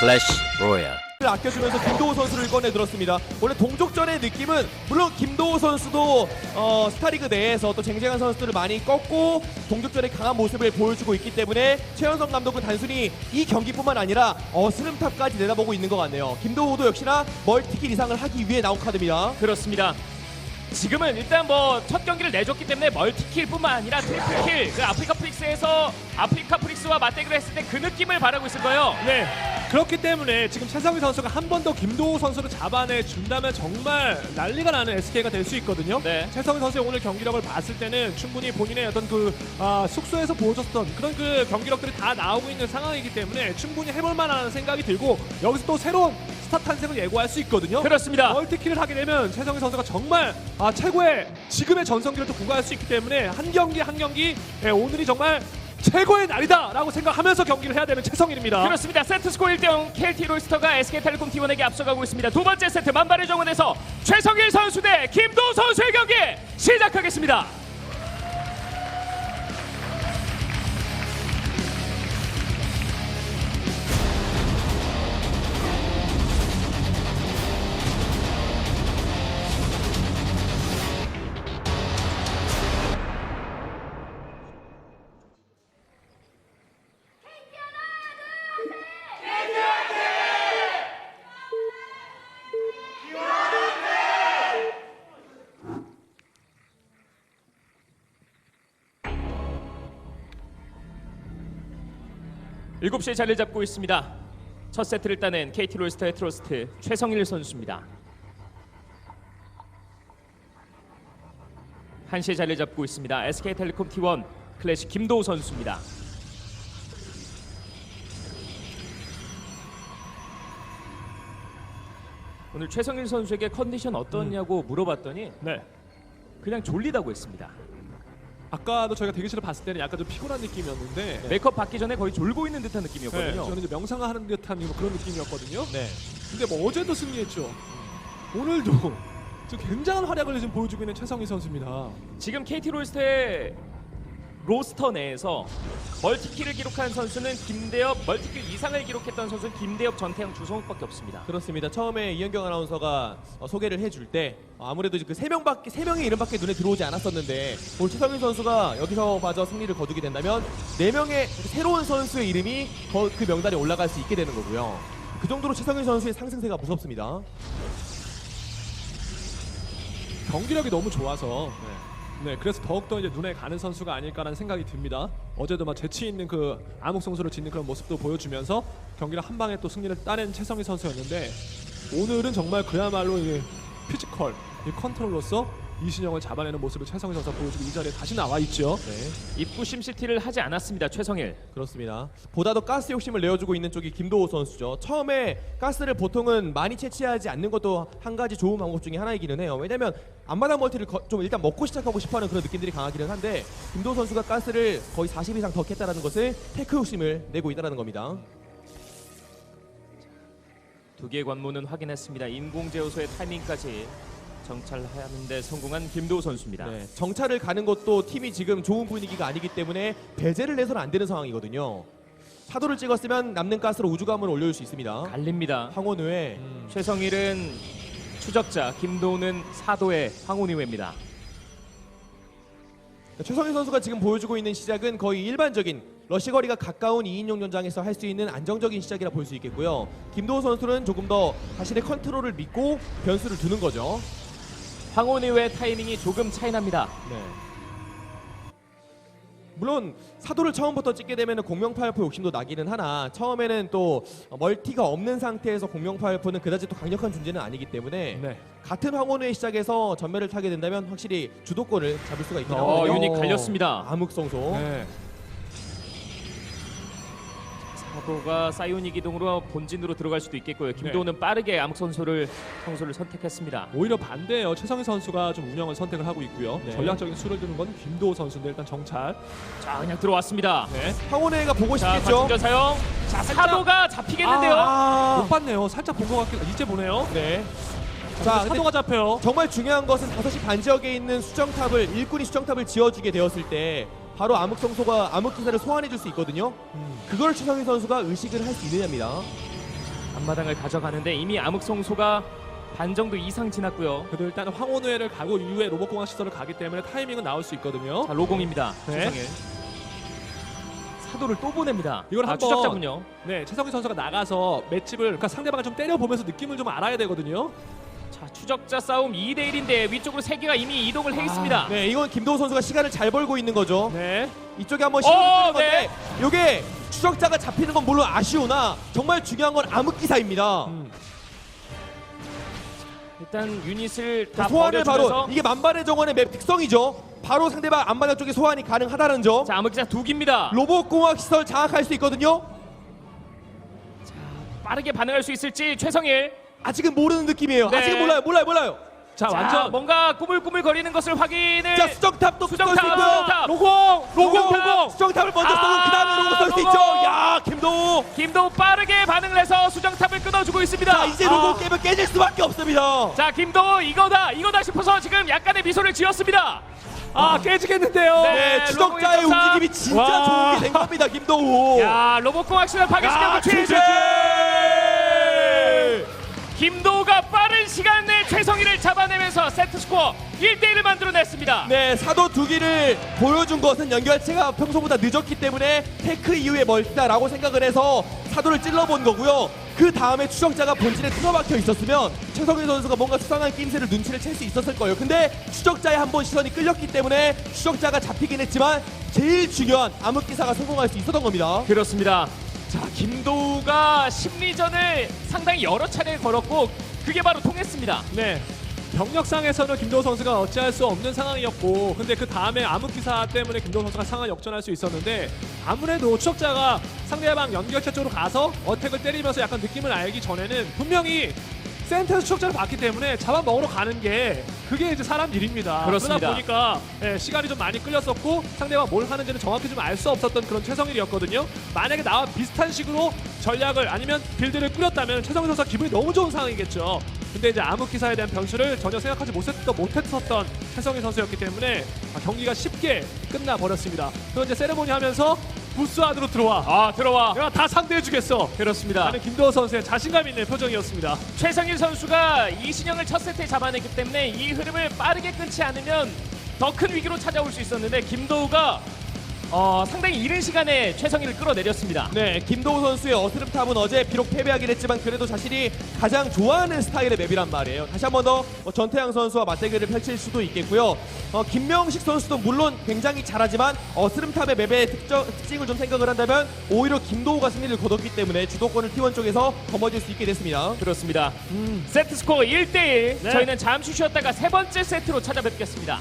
클래시 로얄 아껴주면서 김도호 선수를 꺼내 들었습니다. 원래 동족전의 느낌은 물론 김도호 선수도 어, 스타리그 내에서 또 쟁쟁한 선수들을 많이 꺾고 동족전의 강한 모습을 보여주고 있기 때문에 최현성 감독은 단순히 이 경기뿐만 아니라 어 스름탑까지 내다보고 있는 것 같네요. 김도호도 역시나 멀티킬 이상을 하기 위해 나온 카드입니다. 그렇습니다. 지금은 일단 뭐 첫 경기를 내줬기 때문에 멀티킬뿐만 아니라 트리플킬 그 아프리카 프릭스에서 아프리카 프릭스와 맞대결을 했을 때 그 느낌을 바라고 있을 거예요. 네. 그렇기 때문에 지금 최성희 선수가 한 번 더 김도호 선수를 잡아내 준다면 정말 난리가 나는 SK가 될 수 있거든요. 네. 최성희 선수의 오늘 경기력을 봤을 때는 충분히 본인의 어떤 그 아, 숙소에서 보여줬던 그런 그 경기력들이 다 나오고 있는 상황이기 때문에 충분히 해볼 만한 생각이 들고 여기서 또 새로운 스타 탄생을 예고할 수 있거든요. 그렇습니다. 멀티킬을 하게 되면 최성희 선수가 정말 아, 최고의 지금의 전성기를 또 구가할 수 있기 때문에 한 경기 한 경기 예, 오늘이 정말 최고의 날이다라고 생각하면서 경기를 해야 되는 최성일입니다. 그렇습니다. 세트 스코어 1대0 KT 롤스터가 SK텔레콤 T1에게 앞서가고 있습니다. 두 번째 세트 만발의 정원에서 최성일 선수 대 김도우 선수의 경기 시작하겠습니다. 일곱 시에 자리를 잡고 있습니다. 첫 세트를 따낸 KT 롤스터의 트로스트 최성일 선수입니다. 한시에 자리를 잡고 있습니다. SK텔레콤 T1 클래식 김도우 선수입니다. 오늘 최성일 선수에게 컨디션 어떠냐고 물어봤더니 네. 그냥 졸리다고 했습니다. 아까도 저희가 대기실을 봤을 때는 약간 좀 피곤한 느낌이었는데 메이크업 받기 전에 거의 졸고 있는 듯한 네, 느낌이었거든요. 저는 이제 명상하는 듯한 뭐 그런 느낌이었거든요. 네. 근데 뭐 어제도 승리했죠. 오늘도 지금 굉장한 활약을 지금 보여주고 있는 최성희 선수입니다. 지금 KT 롤스터의 로스터 내에서 멀티킬을 기록한 선수는 김대엽, 멀티킬 이상을 기록했던 선수는 김대엽, 전태양, 주성욱밖에 없습니다. 그렇습니다. 처음에 이현경 아나운서가 어, 소개를 해줄 때 어, 아무래도 그 세 명밖에 세 명의 이름밖에 눈에 들어오지 않았었는데 오늘 최성윤 선수가 여기서 마저 승리를 거두게 된다면 네 명의 새로운 선수의 이름이 거- 그 명단에 올라갈 수 있게 되는 거고요. 그 정도로 최성윤 선수의 상승세가 무섭습니다. 경기력이 너무 좋아서 네, 그래서 더욱더 이제 눈에 가는 선수가 아닐까라는 생각이 듭니다. 어제도 막 재치 있는 그 암흑성소를 짓는 그런 모습도 보여주면서 경기를 한 방에 또 승리를 따낸 최성희 선수였는데 오늘은 정말 그야말로 이 피지컬, 이 컨트롤로서 이신영을 잡아내는 모습을 최성희 선수가 보여주고 이 자리에 다시 나와 있죠. 네, 입구 심시티를 하지 않았습니다. 최성일. 그렇습니다. 보다 더 가스 욕심을 내어주고 있는 쪽이 김도호 선수죠. 처음에 가스를 보통은 많이 채취하지 않는 것도 한 가지 좋은 방법 중에 하나이기는 해요. 왜냐면 앞마당 멀티를 거- 좀 일단 먹고 시작하고 싶어하는 그런 느낌들이 강하기는 한데 김도호 선수가 가스를 거의 40 이상 더 캤다는 것을 테크 욕심을 내고 있다는 겁니다. 두 개의 관문은 확인했습니다. 인공제어소의 타이밍까지 정찰하는데 성공한 김도우 선수입니다. 네, 정찰을 가는 것도 팀이 지금 좋은 분위기가 아니기 때문에 배제를 내서는 안 되는 상황이거든요. 사도를 찍었으면 남는 가스로 우주감을 올려줄 수 있습니다. 갈립니다. 황원우의 최성일은 추적자, 김도우는 사도의 황혼이회입니다. 최성일 선수가 지금 보여주고 있는 시작은 거의 일반적인 러시 거리가 가까운 2인용 연장에서 할 수 있는 안정적인 시작이라 볼 수 있겠고요. 김도호 선수는 조금 더 자신의 컨트롤을 믿고 변수를 두는 거죠. 황혼이회 타이밍이 조금 차이납니다. 네. 물론 사도를 처음부터 찍게 되면 공명파열포 욕심도 나기는 하나 처음에는 또 멀티가 없는 상태에서 공명파열포는 그다지 또 강력한 존재는 아니기 때문에 네. 같은 황혼의 시작에서 전멸을 타게 된다면 확실히 주도권을 잡을 수가 있긴 어, 하거든요. 유닛 갈렸습니다. 암흑성소. 네. 사도가 사이오닉 이동으로 본진으로 들어갈 수도 있겠고요. 김도우는 빠르게 암흑 선수를 성소를 선택했습니다. 오히려 반대예요. 최성희 선수가 좀 운영을 선택을 하고 있고요. 네. 전략적인 수를 두는 건 김도호 선수인데 일단 정찰. 자, 그냥 들어왔습니다. 네. 황혼회가 보고 자, 싶겠죠. 관중전 사용. 자, 사도가 잡히겠는데요. 아, 못 봤네요. 살짝 본 것 같긴. 이제 보네요. 네. 자, 자, 근데 사도가 잡혀요. 정말 중요한 것은 5시 반 지역에 있는 수정탑을 일꾼이 수정탑을 지어주게 되었을 때 바로 암흑성소가 암흑기사를 소환해 줄 수 있거든요. 그걸 최성희 선수가 의식을 할 수 있느냐입니다. 앞마당을 가져가는데 이미 암흑성소가 반 정도 이상 지났고요. 그래도 일단 황혼회를 가고 이후에 로봇공학 시설을 가기 때문에 타이밍은 나올 수 있거든요. 자 로공입니다. 네. 최성일. 사도를 또 보냅니다. 이걸 아, 한번- 추적자군요. 네, 최성희 선수가 나가서 맷집을 그러니까 상대방을 좀 때려보면서 느낌을 좀 알아야 되거든요. 자 추적자 싸움 2대 1인데 위쪽으로 세 개가 이미 이동을 해 있습니다. 네, 이건 김도우 선수가 시간을 잘 벌고 있는 거죠. 네. 이쪽에 한번 어, 건데 네. 이게 추적자가 잡히는 건 물론 아쉬우나 정말 중요한 건 암흑기사입니다. 음. 일단 유닛을 다 소환을 버려주면서 바로 이게 만반의 정원의 맵 특성이죠. 바로 상대방 안마당 쪽에 소환이 가능하다는 점. 자 암흑기사 두 기입니다. 로봇 공학 시설 장악할 수 있거든요. 빠르게 반응할 수 있을지 최성일. 아직은 모르는 느낌이에요. 네. 아직은 몰라요, 몰라요, 몰라요. 자, 자, 완전 뭔가 꾸물꾸물 거리는 것을 확인을. 자 수정탑도 수정탑, 있고요. 수정탑. 로공, 로공, 로공, 로공. 수정탑을 먼저 쏘고 아, 그 다음에 로고 쏠수. 있죠. 야 김도우. 김도우 빠르게 반응을 해서 수정탑을 끊어주고 있습니다. 자 이제 로고 깨면 깨질 수밖에 없습니다. 자 김도우 이거다 이거다 싶어서 지금 약간의 미소를 지었습니다. 아, 깨지겠는데요. 네. 네, 추적자의 일점사. 움직임이 진짜 와. 좋은 게 된 겁니다, 김도우. 야 로봇공학 시절 파괴시켰고 야, 최재. 김도우가 빠른 시간 내에 최성희를 잡아내면서 세트 스코어 1대1을 만들어냈습니다. 네, 사도 두 기를 보여준 것은 연결체가 평소보다 늦었기 때문에 테크 이후에 멀티다라고 생각을 해서 사도를 찔러본 거고요. 그 다음에 추적자가 본진에 틀어박혀 있었으면 최성희 선수가 뭔가 수상한 낌새를 눈치를 챌 수 있었을 거예요. 근데 추적자에 한 번 시선이 끌렸기 때문에 추적자가 잡히긴 했지만 제일 중요한 암흑기사가 성공할 수 있었던 겁니다. 그렇습니다. 자 김도우가 심리전을 상당히 여러 차례 걸었고 그게 바로 통했습니다. 네. 병력상에서는 김도호 선수가 어찌할 수 없는 상황이었고 근데 그 다음에 암흑기사 때문에 김도호 선수가 상황 역전할 수 있었는데 아무래도 추적자가 상대방 연결체 쪽으로 가서 어택을 때리면서 약간 느낌을 알기 전에는 분명히 센터에서 추적자를 봤기 때문에 잡아먹으러 가는 게 그게 이제 사람 일입니다. 그렇습니다. 그러다 보니까 예, 시간이 좀 많이 끌렸었고 상대가 뭘 하는지는 정확히 좀 알 수 없었던 그런 최성일이었거든요. 만약에 나와 비슷한 식으로 전략을 아니면 빌드를 꾸렸다면 최성일 선수가 기분이 너무 좋은 상황이겠죠. 근데 이제 암흑기사에 대한 변수를 전혀 생각하지 못했던, 못했었던 최성일 선수였기 때문에 아, 경기가 쉽게 끝나 버렸습니다. 그리고 이제 세레모니 하면서 부스 안으로 들어와. 아 들어와. 내가 다 상대해주겠어. 그렇습니다. 라는 김도호 선수의 자신감 있는 표정이었습니다. 최성일 선수가 이신영을 첫 세트에 잡아냈기 때문에 이 흐름을 빠르게 끊지 않으면 더 큰 위기로 찾아올 수 있었는데 김도우가 어, 상당히 이른 시간에 최성일을 끌어내렸습니다. 네, 김도우 선수의 어스름탑은 어제 비록 패배하긴 했지만 그래도 자신이 가장 좋아하는 스타일의 맵이란 말이에요. 다시 한 번 더 전태양 선수와 맞대결을 펼칠 수도 있겠고요. 어, 김명식 선수도 물론 굉장히 잘하지만 어스름탑의 맵의 특정, 특징을 좀 생각을 한다면 오히려 김도우가 승리를 거뒀기 때문에 주도권을 T1 쪽에서 거머쥘 수 있게 됐습니다. 그렇습니다. 세트 스코어 1대1. 네. 저희는 잠시 쉬었다가 세 번째 세트로 찾아뵙겠습니다.